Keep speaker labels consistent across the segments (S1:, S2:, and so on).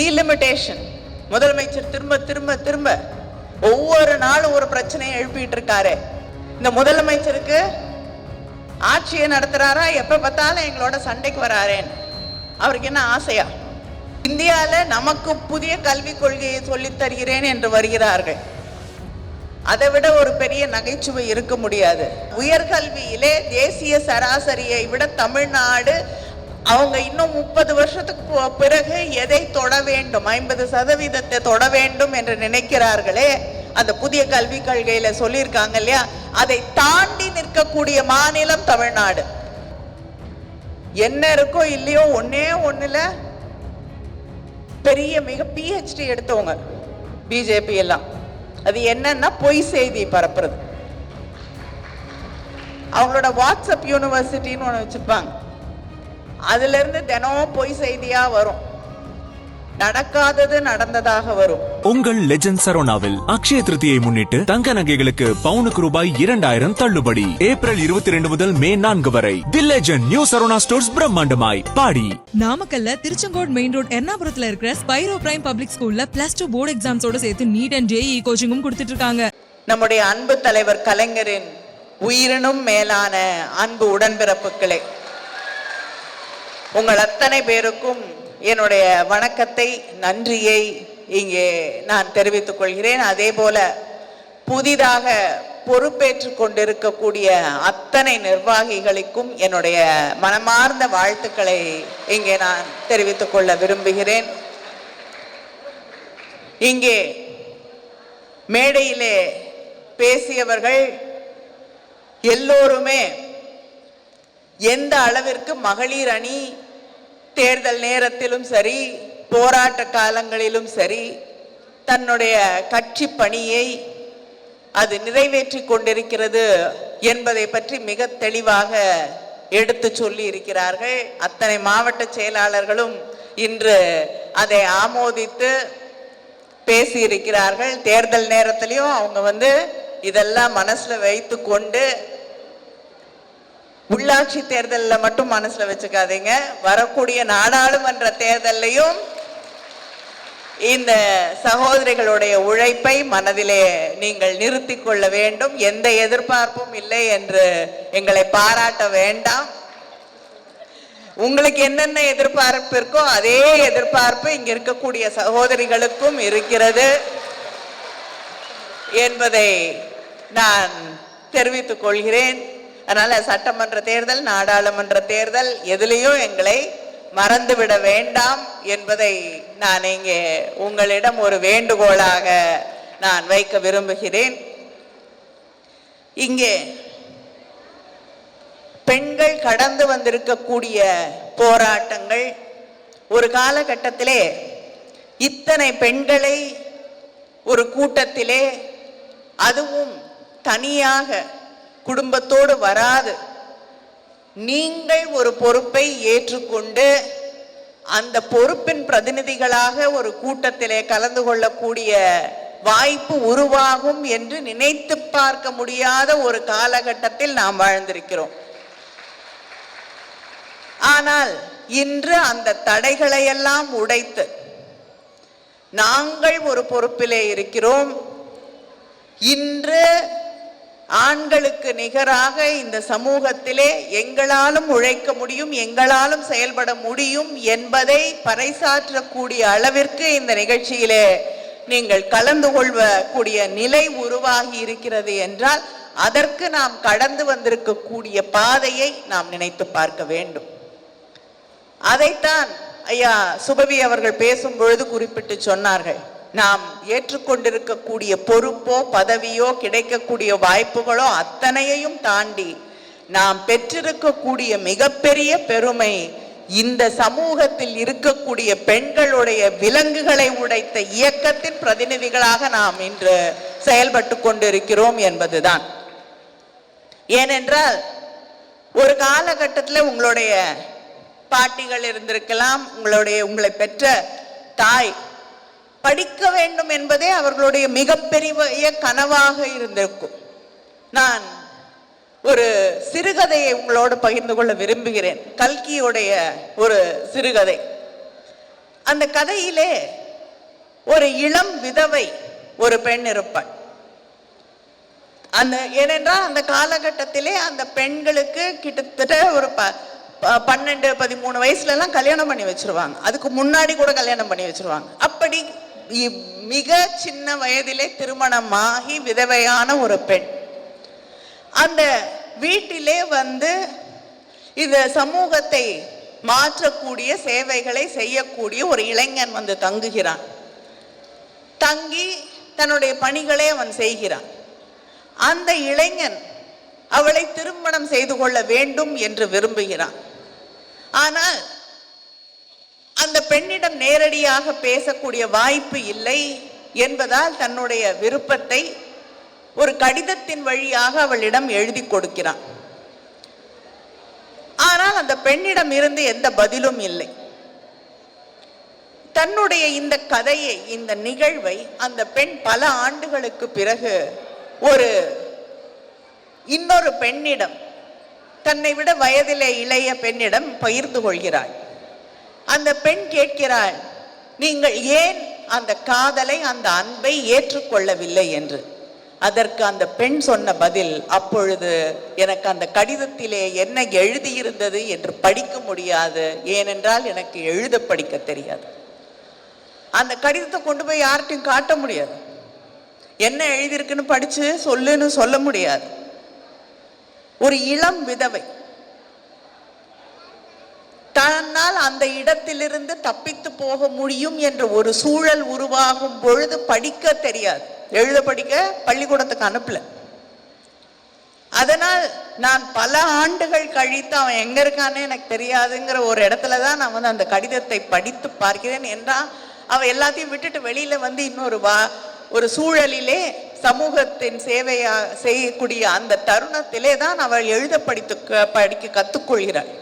S1: Delimitation முதலமைச்சர் திரும்ப திரும்ப திரும்ப ஒவ்வொரு நாளும் ஒரு பிரச்சனையை எழுப்பிட்டு இருக்காரு. இந்த முதலமைச்சருக்கு ஆட்சியை நடத்துறாரா? எப்ப பார்த்தாலும் எங்களோட சண்டைக்கு வராரேன்னு அவருக்கு என்ன ஆசையா? இந்தியாவில் நமக்கு புதிய கல்விக் கொள்கையை சொல்லித் தருகிறேன் என்று வருகிறார்கள். அதை விட ஒரு பெரிய நகைச்சுவை இருக்க முடியாது. உயர்கல்வியிலே தேசிய சராசரியை விட தமிழ்நாடு அவங்க இன்னும் முப்பது வருஷத்துக்கு பிறகு எதை தொட வேண்டும்? ஐம்பது சதவீதத்தை தொட வேண்டும் என்று நினைக்கிறார்களே. அந்த புதிய கல்விக் கொள்கையில சொல்லியிருக்காங்க இல்லையா? அதை தாண்டி நிற்கக்கூடிய மாநிலம் தமிழ்நாடு. என்ன இருக்கோ இல்லையோ ஒன்னே ஒண்ணுல பெரிய மிக பிஹெச்டி எடுத்தவங்க பிஜேபி எல்லாம். அது என்னன்னா பொய் செய்தி பரப்புறது. அவங்களோட வாட்ஸ்அப் யூனிவர்சிட்டின்னு ஒன்று வச்சுருப்பாங்க. அதுல இருந்து தினமும் பொய் செய்தியா வரும். நடக்காதது நடந்ததாக வரும்.
S2: உங்கள் லெஜண்ட் சரோனாவில் அக்ஷய திருதியை முன்னிட்டு தங்க நகைகளுக்கு பவுனுக்கு ரூபாய் இரண்டாயிரம் தள்ளுபடி. ஏப்ரல் இருபத்தி ரெண்டு முதல் மே நான்கு வரை the legend new Saravana stores பிரம்மாண்டமாய் பாடி.
S3: நாமக்கல்ல திருச்செங்கோடு மெயின் ரோட் எர்ணாபுரத்துல இருக்கிற ஸ்பைரோ பிரைம் பப்ளிக் ஸ்கூல்ல பிளஸ் டூ போர்டு எக்ஸாம்ஸோட சேர்த்து நீட் அண்ட் ஜேஇ கோச்சிங்கும் கொடுத்துட்டு இருக்காங்க.
S1: நம்முடைய அன்பு தலைவர் கலைஞரின் உயிரினும் மேலான அன்பு உடன்பிறப்புகளே. உங்கள் அத்தனை பேருக்கும் என்னுடைய வணக்கத்தை நன்றியை இங்கே நான் தெரிவித்துக் கொள்கிறேன். அதே போல புதிதாக பொறுப்பேற்று கொண்டிருக்கக்கூடிய அத்தனை நிர்வாகிகளுக்கும் என்னுடைய மனமார்ந்த வாழ்த்துக்களை இங்கே நான் தெரிவித்துக் கொள்ள விரும்புகிறேன். இங்கே மேடையிலே பேசியவர்கள் எல்லோருமே எந்த அளவிற்கு மகளிர் அணி தேர்தல் நேரத்திலும் சரி போராட்ட காலங்களிலும் சரி தன்னுடைய கட்சி பணியை அது நிறைவேற்றி கொண்டிருக்கிறது என்பதை பற்றி மிக தெளிவாக எடுத்து சொல்லி இருக்கிறார்கள். அத்தனை மாவட்ட செயலாளர்களும் இன்று அதை ஆமோதித்து பேசியிருக்கிறார்கள். தேர்தல் நேரத்திலையும் அவங்க வந்து இதெல்லாம் மனசுல வைத்து கொண்டு உள்ளாட்சி தேர்தலில் மட்டும் மனசுல வச்சுக்காதீங்க. வரக்கூடிய நாடாளுமன்ற தேர்தல்லையும் இந்த சகோதரிகளுடைய உழைப்பை மனதிலே நீங்கள் நிறுத்தி கொள்ள வேண்டும். எந்த எதிர்பார்ப்பும் இல்லை என்று எங்களை பாராட்ட வேண்டாம். உங்களுக்கு என்னென்ன எதிர்பார்ப்பு இருக்கோ அதே எதிர்பார்ப்பு இங்க இருக்கக்கூடிய சகோதரிகளுக்கும் இருக்கிறது என்பதை நான் தெரிவித்துக் கொள்கிறேன். அதனால சட்டமன்ற தேர்தல் நாடாளுமன்ற தேர்தல் எதிலையும் எங்களை மறந்துவிட வேண்டாம் என்பதை நான் இங்கே உங்களிடம் ஒரு வேண்டுகோளாக நான் வைக்க விரும்புகிறேன். இங்கே பெண்கள் கடந்து வந்திருக்கக்கூடிய போராட்டங்கள் ஒரு காலகட்டத்திலே இத்தனை பெண்களை ஒரு கூட்டத்திலே அதுவும் தனியாக குடும்பத்தோடு வராது. நீங்கள் ஒரு பொறுப்பை ஏற்றுக்கொண்டு அந்த பொறுப்பின் பிரதிநிதிகளாக ஒரு கூட்டத்திலே கலந்து கொள்ளக்கூடிய வாய்ப்பு உருவாகும் என்று நினைத்து பார்க்க முடியாத ஒரு காலகட்டத்தில் நாம் வாழ்ந்திருக்கிறோம். ஆனால் இன்று அந்த தடைகளையெல்லாம் உடைத்து நாங்கள் ஒரு பொறுப்பிலே இருக்கிறோம். இன்று ஆண்களுக்கு நிகராக இந்த சமூகத்திலே எங்களாலும் உழைக்க முடியும் எங்களாலும் செயல்பட முடியும் என்பதை பறைசாற்றக்கூடிய அளவிற்கு இந்த நிகழ்ச்சியிலே நீங்கள் கலந்து கொள்ளக்கூடிய நிலை உருவாகி இருக்கிறது என்றால் அதற்கு நாம் கடந்து வந்திருக்கக்கூடிய பாதையை நாம் நினைத்து பார்க்க வேண்டும். அதைத்தான் ஐயா சுபவி அவர்கள் பேசும் பொழுது குறிப்பிட்டு சொன்னார்கள். நாம் ஏற்றுக்கொண்டிருக்கக்கூடிய பொறுப்போ பதவியோ கிடைக்கக்கூடிய வாய்ப்புகளோ அத்தனையையும் தாண்டி நாம் பெற்றிருக்கக்கூடிய மிகப்பெரிய பெருமை இந்த சமூகத்தில் இருக்கக்கூடிய பெண்களுடைய விலங்குகளை உடைத்த இயக்கத்தின் பிரதிநிதிகளாக நாம் இன்று செயல்பட்டு கொண்டிருக்கிறோம் என்பதுதான். ஏனென்றால் ஒரு காலகட்டத்தில் உங்களுடைய பாட்டிகள் இருந்திருக்கலாம் உங்களுடைய உங்களை பெற்ற தாய் படிக்க வேண்டும் என்பதே அவர்களுடைய மிகப்பெரிய கனவாக இருந்திருக்கும். நான் ஒரு சிறுகதையை உங்களோடு பகிர்ந்து கொள்ள விரும்புகிறேன். கல்கியுடைய ஒரு சிறுகதை. அந்த கதையிலே ஒரு இளம் விதவை ஒரு பெண் இருப்பாள். அந்த ஏனென்றால் அந்த காலகட்டத்திலே அந்த பெண்களுக்கு கிட்டத்தட்ட ஒரு ப ப- பன்னெண்டு பதிமூணு வயசுல எல்லாம் கல்யாணம் பண்ணி வச்சிருவாங்க. அதுக்கு முன்னாடி கூட கல்யாணம் பண்ணி வச்சிருவாங்க. அப்படி மிக சின்ன வயதிலே திருமணமாகி விதவையான ஒரு பெண். அந்த வீட்டிலே வந்து இந்த சமூகத்தை மாற்றக்கூடிய சேவைகளை செய்யக்கூடிய ஒரு இளைஞன் வந்து தங்குகிறான். தங்கி தன்னுடைய பணிகளை அவன் செய்கிறான். அந்த இளைஞன் அவளை திருமணம் செய்து கொள்ள வேண்டும் என்று விரும்புகிறான். ஆனால் அந்த பெண்ணிடம் நேரடியாக பேசக்கூடிய வாய்ப்பு இல்லை என்பதால் தன்னுடைய விருப்பத்தை ஒரு கடிதத்தின் வழியாக அவளிடம் எழுதி கொடுக்கிறான். ஆனால் அந்த பெண்ணிடம் இருந்து எந்த பதிலும் இல்லை. தன்னுடைய இந்த கதையை இந்த நிகழ்வை அந்த பெண் பல ஆண்டுகளுக்கு பிறகு ஒரு இன்னொரு பெண்ணிடம் தன்னை விட வயதிலே இளைய பெண்ணிடம் பகிர்ந்து கொள்கிறாள். அந்த பெண் கேட்கிறாள் நீங்கள் ஏன் அந்த காதலை அந்த அன்பை ஏற்றுக்கொள்ளவில்லை? என்று. அதற்கு அந்த பெண் சொன்ன பதில் அப்பொழுது எனக்கு அந்த கடிதத்திலே என்ன எழுதியிருந்தது என்று படிக்க முடியாது. ஏனென்றால் எனக்கு எழுத படிக்க தெரியாது. அந்த கடிதத்தை கொண்டு போய் யார்கிட்டையும் காட்ட முடியாது. என்ன எழுதியிருக்குன்னு படிச்சு சொல்லுன்னு சொல்ல முடியாது. ஒரு இளம் விதவை தன்னால் அந்த இடத்திலிருந்து தப்பித்து போக முடியும் என்ற ஒரு சூழல் உருவாகும் பொழுது படிக்க தெரியாது. எழுத படிக்க பள்ளிக்கூடத்துக்கு அனுப்பல. அதனால் நான் பல ஆண்டுகள் கழித்து அவன் எங்க இருக்கானே எனக்கு தெரியாதுங்கிற ஒரு இடத்துல தான் நான் வந்து அந்த கடிதத்தை படித்து பார்க்கிறேன் என்றால் அவன் எல்லாத்தையும் விட்டுட்டு வெளியில வந்து இன்னொரு வா ஒரு சூழலிலே சமூகத்தின் சேவையா செய்யக்கூடிய அந்த தருணத்திலே தான் அவள் எழுத படித்து க- படிக்க கற்றுக்கொள்கிறாள்.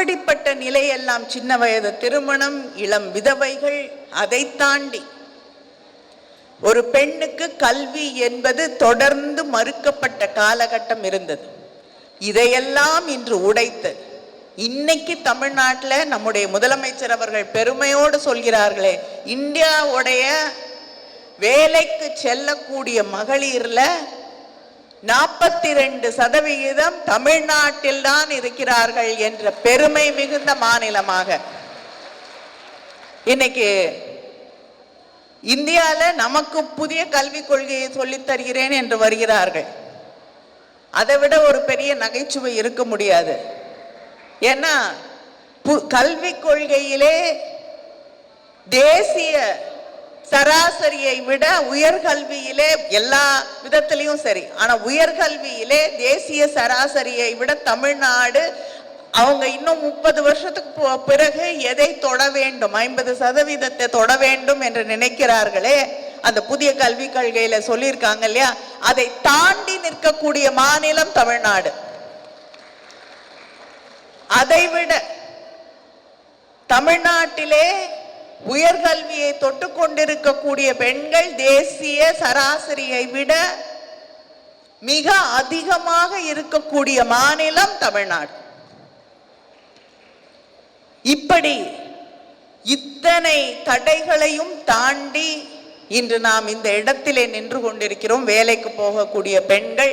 S1: அப்படிப்பட்ட நிலையெல்லாம் சின்ன வயது திருமணம் இளம் விதவைகள் அதை தாண்டி ஒரு பெண்ணுக்கு கல்வி என்பது தொடர்ந்து மறுக்கப்பட்ட காலகட்டம் இருந்தது. இதையெல்லாம் இன்று உடைத்து இன்னைக்கு தமிழ்நாட்டில் நம்முடைய முதலமைச்சர் அவர்கள் பெருமையோடு சொல்கிறார்களே இந்தியாவுடைய வேலைக்கு செல்லக்கூடிய மகளிர்ல நாற்பத்தி ரெண்டு சதவிகிதம் தமிழ்நாட்டில் தான் இருக்கிறார்கள் என்ற பெருமை மிகுந்த மாநிலமாக. இன்னைக்கு இந்தியால நமக்கு புதிய கல்விக் கொள்கையை சொல்லித் தருகிறேன் என்று வருகிறார்கள். அதை விட ஒரு பெரிய நகைச்சுவை இருக்க முடியாது. ஏன்னா பு- கல்விக் கொள்கையிலே தேசிய சராசரியை விட உயர்கல்வியிலே எல்லா விதத்திலையும் சரி. ஆனா உயர்கல்வியிலே தேசிய சராசரியை விட தமிழ்நாடு அவங்க இன்னும் முப்பது வருஷத்துக்கு பிறகு எதை தொட வேண்டும்? ஐம்பது சதவீதத்தை தொட வேண்டும் என்று நினைக்கிறார்களே. அந்த புதிய கல்விக் கொள்கையில சொல்லியிருக்காங்க இல்லையா? அதை தாண்டி நிற்கக்கூடிய மாநிலம் தமிழ்நாடு. அதை விட தமிழ்நாட்டிலே உயர்கல்வியை தொட்டு கொண்டிருக்கக்கூடிய பெண்கள் தேசிய சராசரியை விட மிக அதிகமாக இருக்கக்கூடிய மாநிலம் தமிழ்நாடு. இப்படி இத்தனை தடைகளையும் தாண்டி இன்று நாம் இந்த இடத்திலே நின்று கொண்டிருக்கிறோம். வேலைக்கு போகக்கூடிய பெண்கள்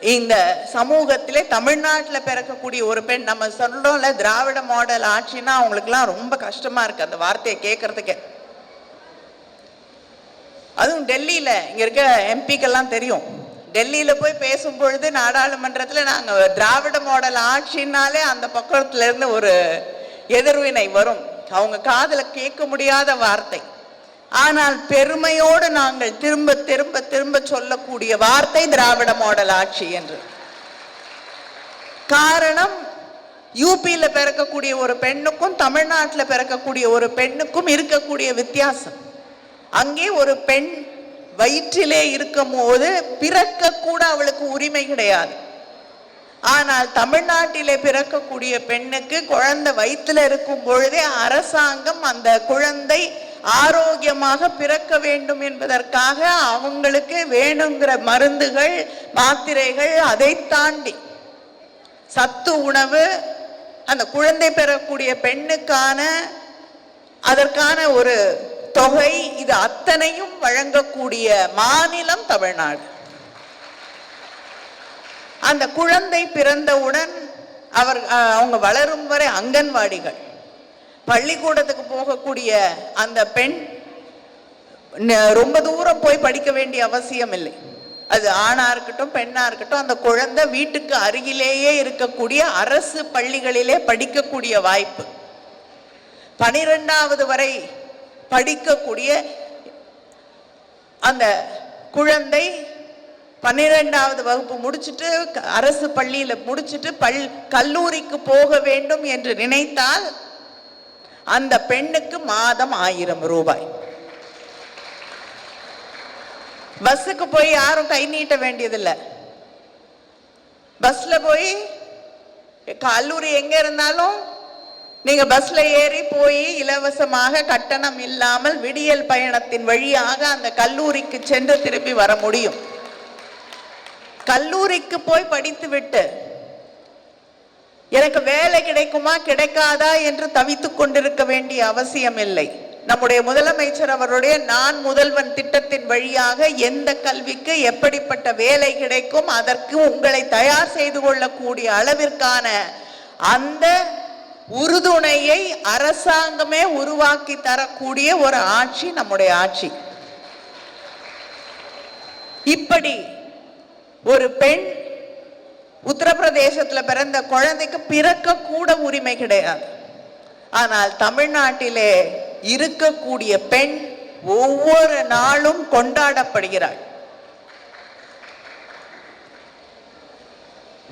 S1: இந்த சமூகத்திலே தமிழ்நாட்டில் பிறக்கக்கூடிய ஒரு பெண் நம்ம சொல்றோம்ல திராவிட மாடல் ஆட்சின்னா அவங்களுக்குலாம் ரொம்ப கஷ்டமா இருக்கு அந்த வார்த்தையை கேட்கறதுக்கு அதுவும் டெல்லியில இங்க இருக்க எம்பிக்கெல்லாம் தெரியும். டெல்லியில போய் பேசும் பொழுது நாடாளுமன்றத்தில் நாங்க திராவிட மாடல் ஆட்சினாலே அந்த பக்கத்துல இருந்து ஒரு எதிர்வினை வரும். அவங்க காதில் கேட்க முடியாத வார்த்தை. ஆனால் பெருமையோடு நாங்கள் திரும்ப திரும்ப திரும்ப சொல்லக்கூடிய வார்த்தை திராவிட மாடல் ஆட்சி என்று. காரணம் யூபியில் பிறக்கக்கூடிய ஒரு பெண்ணுக்கும் தமிழ்நாட்டில் பிறக்கக்கூடிய ஒரு பெண்ணுக்கும் இருக்கக்கூடிய வித்தியாசம். அங்கே ஒரு பெண் வயிற்றிலே இருக்கும் போது பிறக்க கூட அவளுக்கு உரிமை கிடையாது. ஆனால் தமிழ்நாட்டிலே பிறக்கக்கூடிய பெண்ணுக்கு குழந்தை வயிற்றில் இருக்கும் பொழுதே அரசாங்கம் அந்த குழந்தை ஆரோக்கியமாக பிறக்க வேண்டும் என்பதற்காக அவங்களுக்கு வேணுங்கிற மருந்துகள் மாத்திரைகள் அதை தாண்டி. சத்து உணவு அந்த குழந்தை பெறக்கூடிய பெண்ணுக்கான அதற்கான ஒரு தொகை இது அத்தனையும் வழங்கக்கூடிய மாநிலம் தமிழ்நாடு. அந்த குழந்தை பிறந்தவுடன் அவர் அவங்க வளரும் வரை அங்கன்வாடிகள். பள்ளிக்கூடத்துக்கு போகக்கூடிய அந்த பெண் ந- ரொம்ப தூரம் போய் படிக்க வேண்டிய அவசியம் இல்லை அது ஆணா இருக்கட்டும் பெண்ணா இருக்கட்டும் அந்த குழந்தை வீட்டுக்கு அருகிலேயே இருக்கக்கூடிய அரசு பள்ளிகளிலே படிக்கக்கூடிய வாய்ப்பு. பனிரெண்டாவது வரை படிக்கக்கூடிய அந்த குழந்தை பன்னிரெண்டாவது வகுப்பு முடிச்சுட்டு அரசு பள்ளியில் முடிச்சுட்டு பல் கல்லூரிக்கு போக வேண்டும் என்று நினைத்தால் அந்த பெண்ணுக்கு மாதம் ஆயிரம் ரூபாய். பஸ்ஸுக்கு போய் யாரும் கை நீட்ட வேண்டியதில்லை. பஸ்ல போய் கல்லூரி எங்க இருந்தாலும் நீங்க பஸ்ல ஏறி போய் இலவசமாக கட்டணம் இல்லாமல் விடியல் பயணத்தின் வழியாக அந்த கல்லூரிக்கு சென்று திரும்பி வர முடியும். கல்லூரிக்கு போய் படித்து விட்டு எனக்கு வேலை கிடைக்குமா கிடைக்காதா என்று தவித்துக் கொண்டிருக்க வேண்டிய அவசியம் இல்லை நம்முடைய முதலமைச்சர் அவருடைய நான் முதல்வன் திட்டத்தின் வழியாக எந்த கல்விக்கு எப்படிப்பட்ட வேலை கிடைக்கும் அதற்கு உங்களை தயார் செய்து கொள்ளக்கூடிய அளவிற்கான அந்த உறுதுணையை அரசாங்கமே உருவாக்கி தரக்கூடிய ஒரு ஆட்சி நம்முடைய ஆட்சி. இப்படி ஒரு பெண் உத்தரப்பிரதேசத்தில் பிறந்த குழந்தைக்கு பிறக்க கூட உரிமை கிடையாது. ஆனால் தமிழ்நாட்டிலே இருக்கக்கூடிய பெண் ஒவ்வொரு நாளும் கொண்டாடப்படுகிறாள்.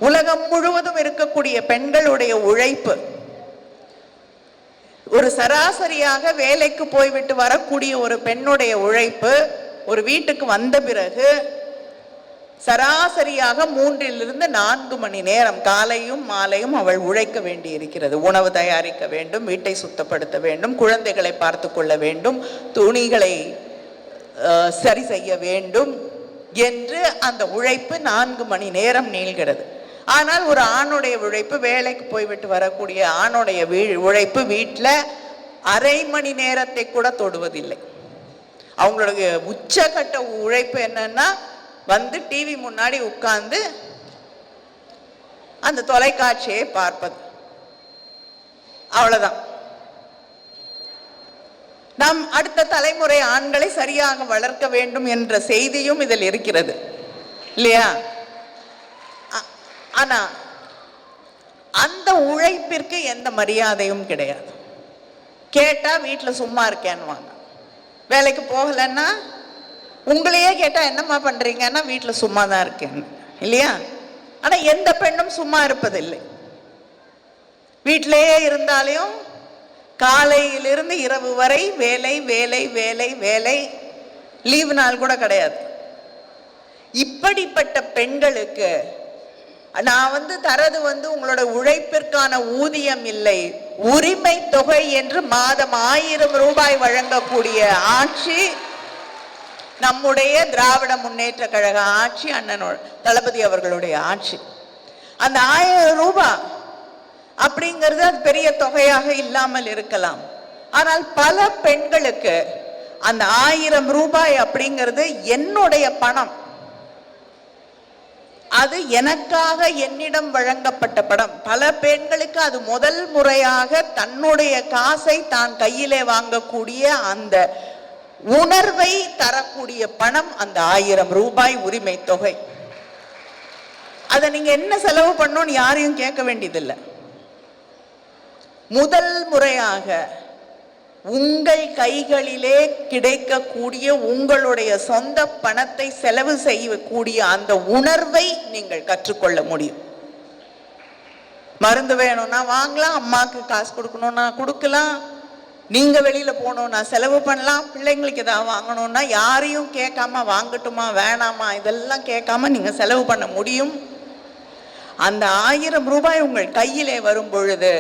S1: உலகம் முழுவதும் இருக்கக்கூடிய பெண்களுடைய உழைப்பு ஒரு சராசரியாக வேலைக்கு போய்விட்டு வரக்கூடிய ஒரு பெண்ணுடைய உழைப்பு ஒரு வீட்டுக்கு வந்த பிறகு சராசரியாக மூன்றிலிருந்து நான்கு மணி நேரம் காலையும் மாலையும் அவள் உழைக்க வேண்டி இருக்கிறது உணவு தயாரிக்க வேண்டும் வீட்டை சுத்தப்படுத்த வேண்டும் குழந்தைகளை பார்த்து கொள்ள வேண்டும் துணிகளை சரி செய்ய வேண்டும் என்று அந்த உழைப்பு நான்கு மணி நேரம் நீள்கிறது. ஆனால் ஒரு ஆணுடைய உழைப்பு வேலைக்கு போய்விட்டு வரக்கூடிய ஆணுடைய வீ- உழைப்பு வீட்டில் அரை மணி நேரத்தை கூட தொடுவதில்லை. அவங்களுடைய உச்சகட்ட உழைப்பு என்னன்னா வந்து டிவி முன்னாடி உட்கார்ந்து அந்த தொலைக்காட்சியை பார்ப்பது. அவ்வளவுதான். நாம் அடுத்த தலைமுறை ஆண்களை சரியாக வளர்க்க வேண்டும் என்ற செய்தியும் இதில் இருக்கிறது. இல்லையா? ஆனா அந்த உழைப்பிற்கு எந்த மரியாதையும் கிடையாது. கேட்டா வீட்டில் சும்மா இருக்கேன்னுவாங்க. வேலைக்கு போகலைன்னா உங்களையே கேட்டால் என்னம்மா பண்ணுறீங்கன்னா வீட்டில் சும்மா தான் இருக்கேன் இல்லையா? ஆனால் எந்த பெண்ணும் சும்மா இருப்பதில்லை. வீட்டிலேயே இருந்தாலையும் காலையிலிருந்து இரவு வரை வேலை வேலை வேலை வேலை லீவு நாள் கூட கிடையாது. இப்படிப்பட்ட பெண்களுக்கு நான் வந்து தரது வந்து உங்களோட உழைப்பிற்கான ஊதியம் இல்லை. உரிமை தொகை என்று மாதம் ஆயிரம் ரூபாய் வழங்கக்கூடிய ஆட்சி நம்முடைய திராவிட முன்னேற்ற கழக ஆட்சி அண்ணனோட தளபதி அவர்களுடைய ஆட்சி. அந்த ஆயிரம் ரூபாய் அப்படிங்கிறது அது பெரிய தொகையாக இல்லாமல் இருக்கலாம். ஆனால் பல பெண்களுக்கு அந்த ஆயிரம் ரூபாய் அப்படிங்கிறது என்னுடைய பணம். அது எனக்காக என்னிடம் வழங்கப்பட்ட படம். பல பெண்களுக்கு அது முதல் முறையாக தன்னுடைய காசை தான் கையிலே வாங்கக்கூடிய அந்த உணர்வை தரக்கூடிய பணம் அந்த ஆயிரம் ரூபாய் உரிமை தொகை. அதை நீங்க என்ன செலவு பண்ணணும்னு யாரையும் கேட்க வேண்டியதில்லை. முதல் முறையாக உங்கள் கைகளிலே கிடைக்கக்கூடிய உங்களுடைய சொந்த பணத்தை செலவு செய்யக்கூடிய அந்த உணர்வை நீங்கள் கற்றுக்கொள்ள முடியும். மருந்து வேணும்னா வாங்கலாம் அம்மாக்கு காசு கொடுக்கணும்னா கொடுக்கலாம் நீங்க வெளியில போகணும்னா செலவு பண்ணலாம் பிள்ளைங்களுக்கு ஏதாவது வாங்கணும்னா யாரையும் கேட்காம வாங்கட்டுமா வேணாமா இதெல்லாம் கேட்காம நீங்க செலவு பண்ண முடியும். அந்த ஆயிரம் ரூபாய் உங்கள் கையிலே வரும் பொழுது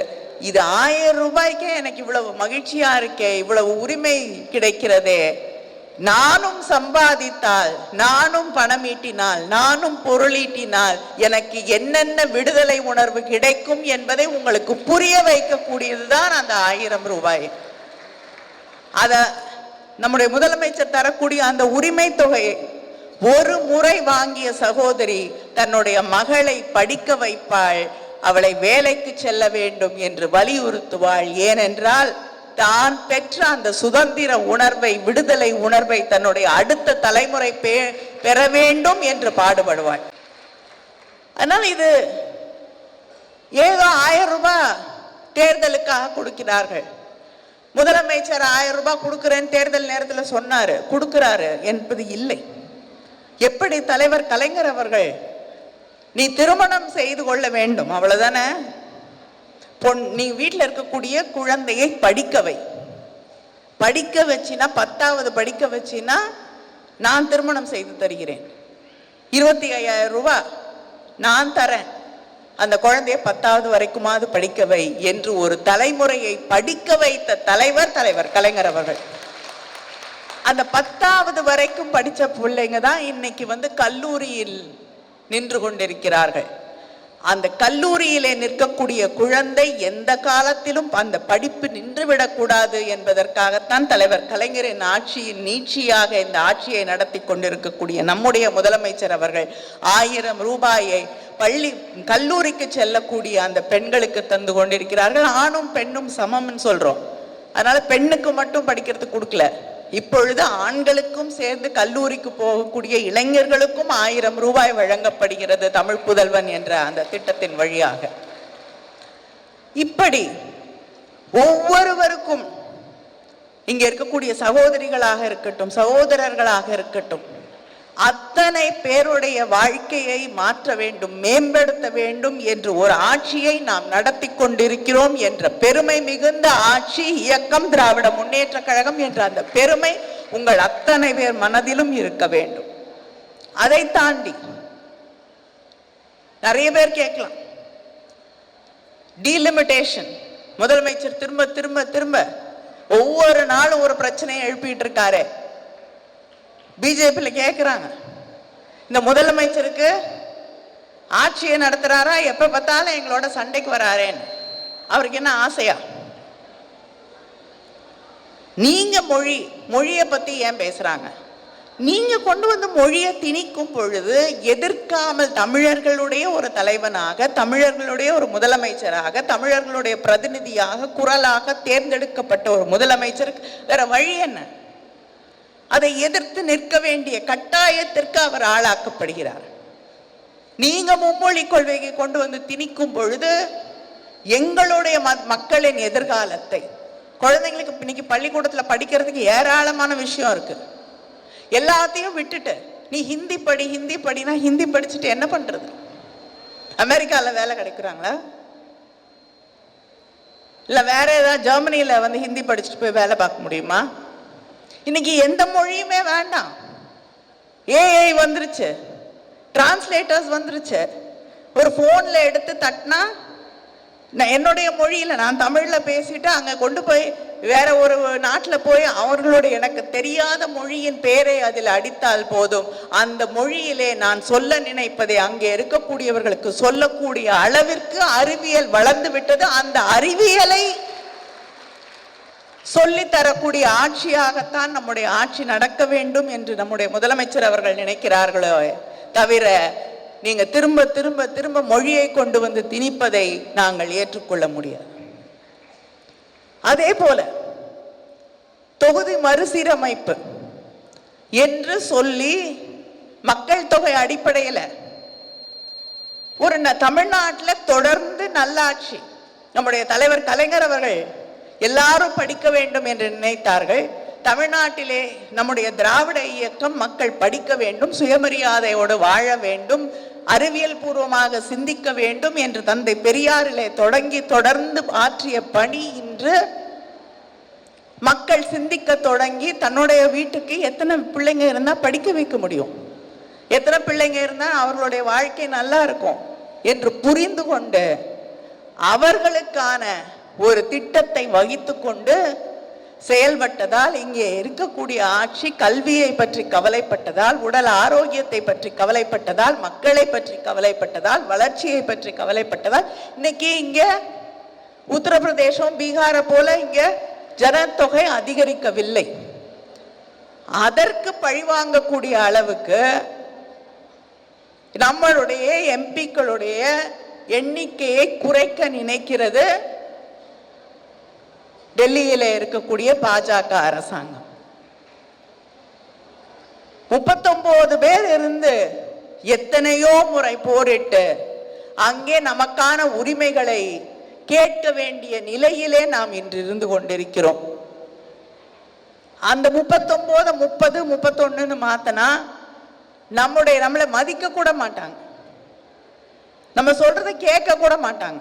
S1: இது ஆயிரம் ரூபாய்க்கே எனக்கு இவ்வளவு மகிழ்ச்சியா இருக்கே இவ்வளவு உரிமை கிடைக்கிறதே. நானும் சம்பாதித்தால் நானும் பணம் ஈட்டினால் நானும் பொருளீட்டினால் எனக்கு என்னென்ன விடுதலை உணர்வு கிடைக்கும் என்பதை உங்களுக்கு புரிய வைக்கக்கூடியதுதான் அந்த ஆயிரம் ரூபாய். அதை நம்முடைய முதலமைச்சர் தரக்கூடிய அந்த உரிமை தொகையை ஒரு முறை வாங்கிய சகோதரி தன்னுடைய மகளை படிக்க வைப்பாள் அவளை வேலைக்கு செல்ல வேண்டும் என்று வலியுறுத்துவாள். ஏனென்றால் தான் பெற்ற அந்த சுதந்திர உணர்வை விடுதலை உணர்வை தன்னுடைய அடுத்த தலைமுறை பெ- பெற வேண்டும் என்று பாடுபடுவாள். அதனால் இது ஏதோ ஆயிரம் ரூபாய் தேர்தலுக்காக கொடுக்கிறார்கள். முதலமைச்சர் ஆயிரம் ரூபாய் கொடுக்கிறேன்னு தேர்தல் நேரத்தில் சொன்னாரு. கொடுக்கிறாரு. என்பது இல்லை. எப்படி தலைவர் கலைஞர் அவர்கள் நீ திருமணம் செய்து கொள்ள வேண்டும். அவ்வளவுதானே? பொன் நீ வீட்டில் இருக்கக்கூடிய குழந்தையை படிக்கவை படிக்க வச்சினா பத்தாவது படிக்க வச்சினா நான் திருமணம் செய்து தருகிறேன். இருபத்தி ஐயாயிரம் ரூபாய் நான் தரேன். அந்த குழந்தைய பத்தாவது வரைக்குமாவது படிக்க வை என்று ஒரு தலைமுறையை படிக்க வைத்த தலைவர் தலைவர் கலைஞர் அவர்கள். அந்த பத்தாவது வரைக்கும் படித்த பிள்ளைங்க தான் இன்னைக்கு வந்து கல்லூரியில் நின்று கொண்டிருக்கிறார்கள். அந்த கல்லூரியிலே நிற்கக்கூடிய குழந்தை எந்த காலத்திலும் அந்த படிப்பு நின்றுவிடக்கூடாது என்பதற்காகத்தான் தலைவர் கலைஞரின் ஆட்சியின் நீட்சியாக இந்த ஆட்சியை நடத்தி கொண்டிருக்கக்கூடிய நம்முடைய முதலமைச்சர் அவர்கள் ஆயிரம் ரூபாயை பள்ளி கல்லூரிக்கு செல்லக்கூடிய அந்த பெண்களுக்கு தந்து கொண்டிருக்கிறார்கள். ஆணும் பெண்ணும் சமம்னு சொல்றோம். அதனால பெண்ணுக்கு மட்டும் படிக்கிறதுக்கு கொடுக்கல. இப்பொழுது ஆண்களுக்கும் சேர்ந்து கல்லூரிக்கு போகக்கூடிய இளைஞர்களுக்கும் ஆயிரம் ரூபாய் வழங்கப்படுகிறது தமிழ் புதல்வன் என்ற அந்த திட்டத்தின் வழியாக. இப்படி ஒவ்வொருவருக்கும் இங்க இருக்கக்கூடிய சகோதரிகளாக இருக்கட்டும் சகோதரர்களாக இருக்கட்டும் அத்தனை பேருடைய வாழ்க்கையை மாற்ற வேண்டும் மேம்படுத்த வேண்டும் என்று ஒரு ஆட்சியை நாம் நடத்தி கொண்டிருக்கிறோம் என்ற பெருமை மிகுந்த ஆட்சி இயக்கம் திராவிட முன்னேற்ற கழகம் என்ற அந்த பெருமை உங்கள் அத்தனை பேர் மனதிலும் இருக்க வேண்டும். அதை தாண்டி நிறைய பேர் கேட்கலாம். டீலிமிட்டேஷன் முதலமைச்சர் திரும்ப திரும்ப திரும்ப ஒவ்வொரு நாளும் ஒரு பிரச்சனையை எழுப்பிட்டு இருக்காரே. பிஜேபியில் கேட்குறாங்க இந்த முதலமைச்சருக்கு ஆட்சியை நடத்துகிறாரா எப்போ பார்த்தாலும் எங்களோட சண்டைக்கு வராரேன்னு. அவருக்கு என்ன ஆசையா? நீங்கள் மொழி மொழியை பற்றி ஏன் பேசுகிறாங்க நீங்கள் கொண்டு வந்து மொழியை திணிக்கும் பொழுது எதிர்க்காமல் தமிழர்களுடைய ஒரு தலைவனாக தமிழர்களுடைய ஒரு முதலமைச்சராக தமிழர்களுடைய பிரதிநிதியாக குரலாக தேர்ந்தெடுக்கப்பட்ட ஒரு முதலமைச்சருக்கு வேற வழி என்ன? அதை எதிர்த்து நிற்க வேண்டிய கட்டாயத்திற்கு அவர் ஆளாக்கப்படுகிறார். நீங்க மும்மொழி கொள்கையை கொண்டு வந்து திணிக்கும் பொழுது எங்களுடைய மக்களின் எதிர்காலத்தை குழந்தைங்களுக்கு இன்னைக்கு பள்ளிக்கூடத்தில் படிக்கிறதுக்கு ஏராளமான விஷயம் இருக்கு. எல்லாத்தையும் விட்டுட்டு நீ ஹிந்தி படி ஹிந்தி படினா ஹிந்தி படிச்சுட்டு என்ன பண்றது? அமெரிக்காவில் வேலை கிடைக்கிறாங்களா? இல்லை வேற ஏதாவது ஜெர்மனியில் வந்து ஹிந்தி படிச்சுட்டு போய் வேலை பார்க்க முடியுமா? இன்னைக்கு எந்த மொழியுமே வேண்டாம். ஏஐ வந்துருச்சு. டிரான்ஸ்லேட்டர்ஸ் வந்துருச்சு. ஒரு ஃபோனில் எடுத்து தட்டினா நான் என்னுடைய மொழியில் நான் தமிழில் பேசிட்டு அங்கே கொண்டு போய் வேற ஒரு நாட்டில் போய் அவர்களுடைய எனக்கு தெரியாத மொழியின் பேரை அதில் அடித்தால் போதும். அந்த மொழியிலே நான் சொல்ல நினைப்பதை அங்கே இருக்கக்கூடியவர்களுக்கு சொல்லக்கூடிய அளவிற்கு அறிவியல் வளர்ந்து விட்டது. அந்த அறிவியலை சொல்லி தரக்கூடிய ஆட்சியாகத்தான் நம்முடைய ஆட்சி நடக்க வேண்டும் என்று நம்முடைய முதலமைச்சர் அவர்கள் நினைக்கிறார்களோ தவிர நீங்க திரும்ப திரும்ப திரும்ப மொழியை கொண்டு வந்து திணிப்பதை நாங்கள் ஏற்றுக்கொள்ள முடியாது. அதே போல தொகுதி மறுசீரமைப்பு என்று சொல்லி மக்கள் தொகை அடிப்படையில் ஒரு ந- தொடர்ந்து நல்லாட்சி. நம்முடைய தலைவர் கலைஞர் அவர்கள் எல்லாரும் படிக்க வேண்டும் என்று நினைத்தார்கள். தமிழ்நாட்டிலே நம்முடைய திராவிட இயக்கம் மக்கள் படிக்க வேண்டும் சுயமரியாதையோடு வாழ வேண்டும் அறிவியல் பூர்வமாக சிந்திக்க வேண்டும் என்று தந்தை பெரியாரிலே தொடங்கி தொடர்ந்து ஆற்றிய பணி இன்று மக்கள் சிந்திக்க தொடங்கி தன்னுடைய வீட்டுக்கு எத்தனை பிள்ளைங்க இருந்தால் படிக்க வைக்க முடியும்? எத்தனை பிள்ளைங்க இருந்தால் அவர்களுடைய வாழ்க்கை நல்லா இருக்கும்? என்று புரிந்து கொண்டு அவர்களுக்கான ஒரு திட்டத்தை வகித்து கொண்டு செயல்பட்டதால் இங்கே இருக்கக்கூடிய ஆட்சி கல்வியை பற்றி கவலைப்பட்டதால் உடல் ஆரோக்கியத்தை பற்றி கவலைப்பட்டதால் மக்களை பற்றி கவலைப்பட்டதால் வளர்ச்சியை பற்றி கவலைப்பட்டதால் இன்னைக்கு இங்கே உத்தரப்பிரதேசம் பீகாரை போல இங்கே ஜனத்தொகை அதிகரிக்கவில்லை. அதற்கு பழிவாங்கக்கூடிய அளவுக்கு நம்மளுடைய எம்பிக்களுடைய எண்ணிக்கையை குறைக்க நினைக்கிறது. டெல்லியில இருக்கக்கூடிய பாஜக அரசாங்கம். முப்பத்தொன்பது பேர் இருந்து எத்தனையோ முறை போரிட்டு அங்கே நமக்கான உரிமைகளை கேட்க வேண்டிய நிலையிலே நாம் இன்று இருந்து கொண்டிருக்கிறோம். அந்த முப்பத்தொன்பது முப்பது முப்பத்தொன்னுன்னு மாத்தனா நம்முடைய நம்மளை மதிக்க கூட மாட்டாங்க. நம்ம சொல்றதை கேட்க கூட மாட்டாங்க.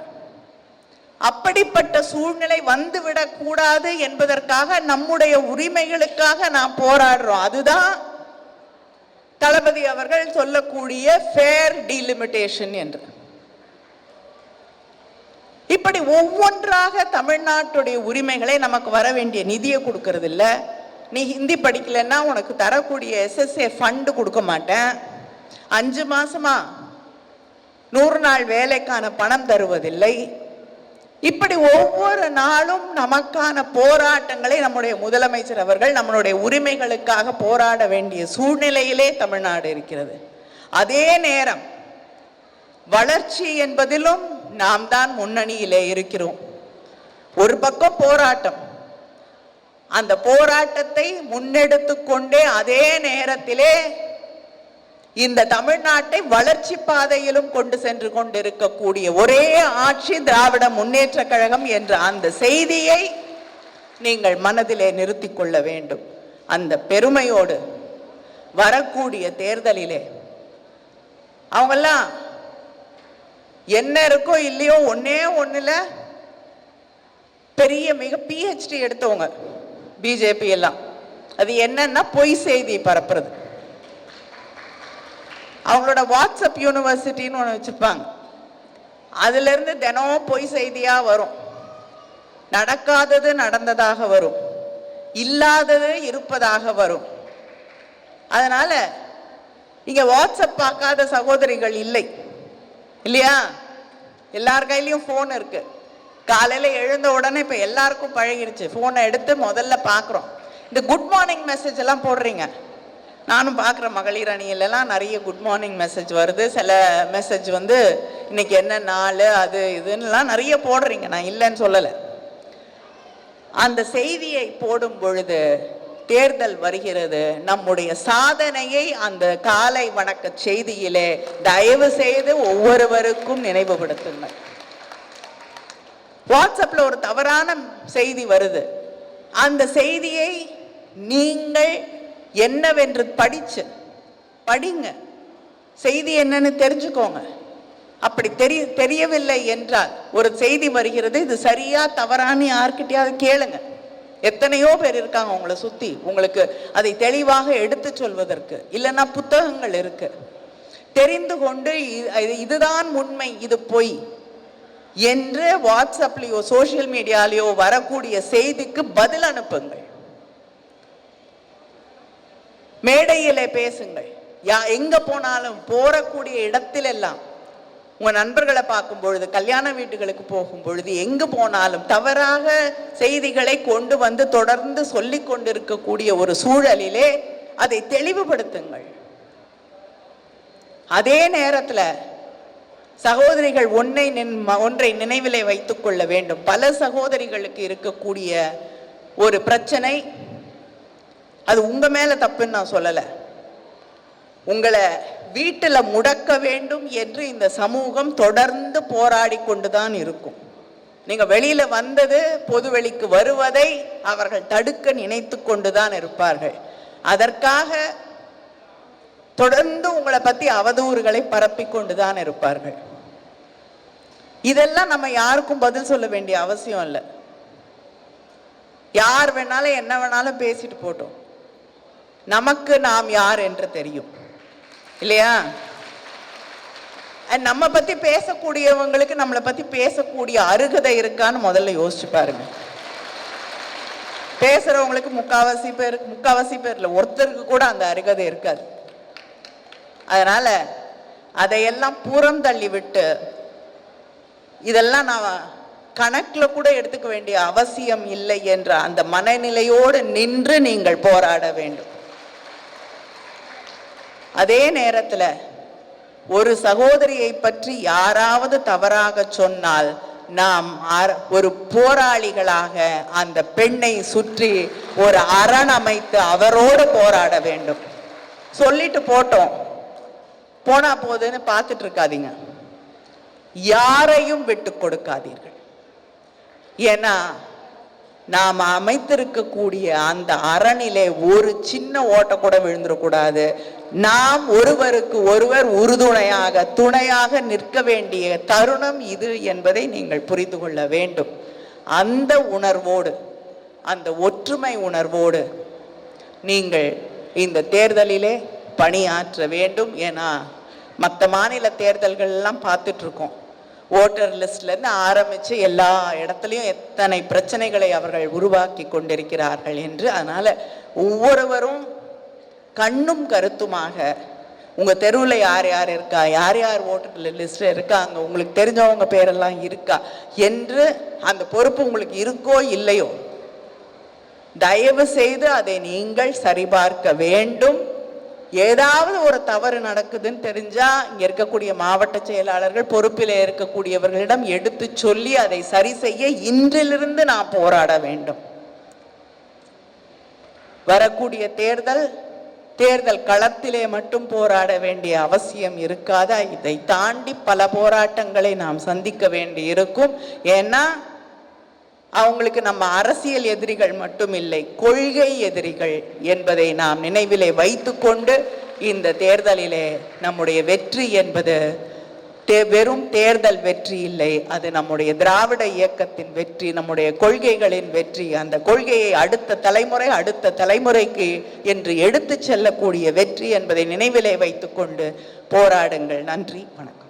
S1: அப்படிப்பட்ட சூழ்நிலை வந்துவிடக் கூடாது என்பதற்காக நம்முடைய உரிமைகளுக்காக நாம் போராடுறோம். அதுதான் தளபதி அவர்கள் சொல்லக்கூடிய ஃபேர் டீலிமிட்டேஷன் என்று. இப்படி ஒவ்வொன்றாக தமிழ்நாட்டுடைய உரிமைகளை நமக்கு வர வேண்டிய நிதியை கொடுக்கறது இல்லை நீ ஹிந்தி படிக்கலைன்னா உனக்கு தரக்கூடிய எஸ்எஸ்ஏ ஃபண்டு கொடுக்க மாட்டேன். அஞ்சு மாசமா நூறு நாள் வேலைக்கான பணம் தருவதில்லை. இப்படி ஒவ்வொரு நாளும் நமக்கான போராட்டங்களை நம்முடைய முதலமைச்சர் அவர்கள் நம்மளுடைய உரிமைகளுக்காக போராட வேண்டிய சூழ்நிலையிலே தமிழ்நாடு இருக்கிறது. அதே நேரம் வளர்ச்சி என்பதிலும் நாம் தான் முன்னணியிலே இருக்கிறோம். ஒரு பக்கம் போராட்டம். அந்த போராட்டத்தை முன்னெடுத்து கொண்டே அதே நேரத்திலே இந்த தமிழ்நாட்டை வளர்ச்சி பாதையிலும் கொண்டு சென்று கொண்டிருக்கக்கூடிய ஒரே ஆட்சி திராவிட முன்னேற்ற கழகம் என்ற அந்த செய்தியை நீங்கள் மனதிலே நிறுத்தி கொள்ள வேண்டும். அந்த பெருமையோடு வரக்கூடிய தேர்தலிலே அவங்கெல்லாம் என்ன இருக்கோ இல்லையோ ஒன்னே ஒண்ணுல பெரிய மிக பிஹெச்டி எடுத்தவங்க. பிஜேபி எல்லாம். அது என்னன்னா பொய் செய்தி பரப்புறது. அவங்களோட வாட்ஸ்அப் யூனிவர்சிட்டின்னு ஒன்று வச்சுருப்பாங்க. அதுலேருந்து தினம் பொய் செய்தியாக வரும். நடக்காதது நடந்ததாக வரும். இல்லாதது இருப்பதாக வரும். அதனால இங்கே வாட்ஸ்அப் பார்க்காத சகோதரிகள் இல்லை. இல்லையா? எல்லார் கையிலையும் ஃபோன் இருக்கு. காலையில் எழுந்த உடனே இப்போ எல்லாருக்கும் பழகிடுச்சு ஃபோனை எடுத்து முதல்ல பார்க்குறோம். இந்த குட் மார்னிங் மெசேஜ் எல்லாம் போடுறீங்க. நானும் பார்க்குற மகளிர் அணியிலலாம் நிறைய குட் மார்னிங் மெசேஜ் வருது. சில மெசேஜ் வந்து இன்னைக்கு என்ன நாள்? அது இதுன்னுலாம் நிறைய போடுறீங்க. நான் இல்லைன்னு சொல்லலை. அந்த செய்தியை போடும் பொழுது தேர்தல் வருகிறது. நம்முடைய சாதனையை அந்த காலை வணக்க செய்தியிலே தயவு செய்து ஒவ்வொருவருக்கும் நினைவுபடுத்துங்கள். வாட்ஸ்அப்பில் ஒரு தவறான செய்தி வருது. அந்த செய்தியை நீங்கள் என்னவென்று படிச்சு படிங்க. செய்தி என்னன்னு தெரிஞ்சுக்கோங்க. அப்படி தெரிய தெரியவில்லை என்றால் ஒரு செய்தி வருகிறது இது சரியா தவறான்னு யார்கிட்டயாவது கேளுங்க. எத்தனையோ பேர் இருக்காங்க உங்களை சுத்தி. உங்களுக்கு அதை தெளிவாக எடுத்து சொல்வதற்கு இல்லைன்னா புத்தகங்கள் இருக்கு. தெரிந்து கொண்டு இது- இதுதான் உண்மை இது பொய் என்று வாட்ஸ்அப்லயோ சோஷியல் மீடியாலேயோ வரக்கூடிய செய்திக்கு பதில் அனுப்புங்கள். மேடையிலே பேசுங்கள். யா எங்க போனாலும் போறக்கூடிய இடத்திலெல்லாம் உங்க நண்பர்களை பார்க்கும் பொழுது கல்யாண வீட்டுகளுக்கு போகும் பொழுது எங்கு போனாலும் தவறாக செய்திகளை கொண்டு வந்து தொடர்ந்து சொல்லி கொண்டிருக்கக்கூடிய ஒரு சூழலிலே அதை தெளிவுபடுத்துங்கள். அதே நேரத்தில் சகோதரிகள் ஒன்றை நின்- ஒன்றை நினைவிலே வைத்துக் கொள்ள வேண்டும். பல சகோதரிகளுக்கு இருக்கக்கூடிய ஒரு பிரச்சனை அது உங்க மேல தப்புன்னு நான் சொல்லல. உங்களை வீட்டில் முடக்க வேண்டும் என்று இந்த சமூகம் தொடர்ந்து போராடி கொண்டுதான் இருக்கும். நீங்க வெளியில வந்தது பொதுவெளிக்கு வருவதை அவர்கள் தடுக்க நினைத்து கொண்டுதான் இருப்பார்கள். அதற்காக தொடர்ந்து உங்களை பத்தி அவதூறுகளை பரப்பிக் கொண்டுதான் இருப்பார்கள். இதெல்லாம் நம்ம யாருக்கும் பதில் சொல்ல வேண்டிய அவசியம் இல்லை. யார் வேணாலும் என்ன வேணாலும் பேசிட்டு போட்டோம் நமக்கு நாம் யார் என்று தெரியும். இல்லையா? நம்ம பத்தி பேசக்கூடியவங்களுக்கு நம்மளை பத்தி பேசக்கூடிய அருகதை இருக்கான்னு முதல்ல யோசிச்சு பாருங்க. பேசுறவங்களுக்கு முக்காவாசி பேர் முக்காவாசி பேரில் ஒருத்தருக்கு கூட அந்த அருகதை இருக்காது. அதனால அதையெல்லாம் புறம் தள்ளி விட்டு இதெல்லாம் நான் கணக்கில் கூட எடுத்துக்க வேண்டிய அவசியம் இல்லை என்ற அந்த மனநிலையோடு நின்று நீங்கள் போராட வேண்டும். அதே நேரத்தில் ஒரு சகோதரியை பற்றி யாராவது தவறாக சொன்னால் நாம் ஒரு போராளிகளாக அந்த பெண்ணை சுற்றி ஒரு அரண் அமைத்து அவரோடு போராட வேண்டும். சொல்லிட்டு போட்டோம். போனா போதுன்னு பார்த்துட்டு இருக்காதீங்க. யாரையும் விட்டு கொடுக்காதீர்கள். ஏன்னா நாம் அமைத்திருக்கக்கூடிய அந்த அரணிலே ஒரு சின்ன ஓட்டை கூட விழுந்துடக்கூடாது நாம் ஒருவருக்கு ஒருவர் உறுதுணையாக துணையாக நிற்க வேண்டிய தருணம் இது என்பதை நீங்கள் புரிந்து கொள்ள வேண்டும். அந்த உணர்வோடு அந்த ஒற்றுமை உணர்வோடு நீங்கள் இந்த தேர்தலிலே பணியாற்ற வேண்டும். ஏன்னா மற்ற மாநில தேர்தல்கள்லாம் பார்த்துட்ருக்கோம். ஓட்டர் லிஸ்ட்லேருந்து ஆரம்பித்து எல்லா இடத்துலையும் எத்தனை பிரச்சனைகளை அவர்கள் உருவாக்கி கொண்டிருக்கிறார்கள் என்று. அதனால் ஒவ்வொருவரும் கண்ணும் கருத்துமாக உங்கள் தெருவில் யார் யார் இருக்கா யார் யார் ஓட்டர் லிஸ்ட்டில் இருக்காங்க உங்களுக்கு தெரிஞ்சவங்க பேரெல்லாம் இருக்கா என்று அந்த பொறுப்பு உங்களுக்கு இருக்கோ இல்லையோ தயவு செய்து அதை நீங்கள் சரிபார்க்க வேண்டும். ஏதாவது ஒரு தவறு நடக்குதுன்னு தெரிஞ்சா இங்க இருக்கக்கூடிய மாவட்ட செயலாளர்கள் பொறுப்பில் இருக்கக்கூடியவர்களிடம் எடுத்து சொல்லி அதை சரி செய்ய இன்றிலிருந்து நான் போராட வேண்டும். வரக்கூடிய தேர்தல் தேர்தல் களத்திலே மட்டும் போராட வேண்டிய அவசியம் இருக்காதா? இதை தாண்டி பல போராட்டங்களை நாம் சந்திக்க வேண்டி இருக்கும். ஏன்னா அவங்களுக்கு நம்ம அரசியல் எதிரிகள் மட்டும் இல்லை கொள்கை எதிரிகள் என்பதை நாம் நினைவிலே வைத்துக்கொண்டு இந்த தேர்தலிலே நம்முடைய வெற்றி என்பது தே வெறும் தேர்தல் வெற்றி இல்லை. அது நம்முடைய திராவிட இயக்கத்தின் வெற்றி நம்முடைய கொள்கைகளின் வெற்றி. அந்த கொள்கையை அடுத்த தலைமுறை அடுத்த தலைமுறைக்கு என்று எடுத்துச் செல்லக்கூடிய வெற்றி என்பதை நினைவிலே வைத்துக்கொண்டு போராடுங்கள். நன்றி வணக்கம்.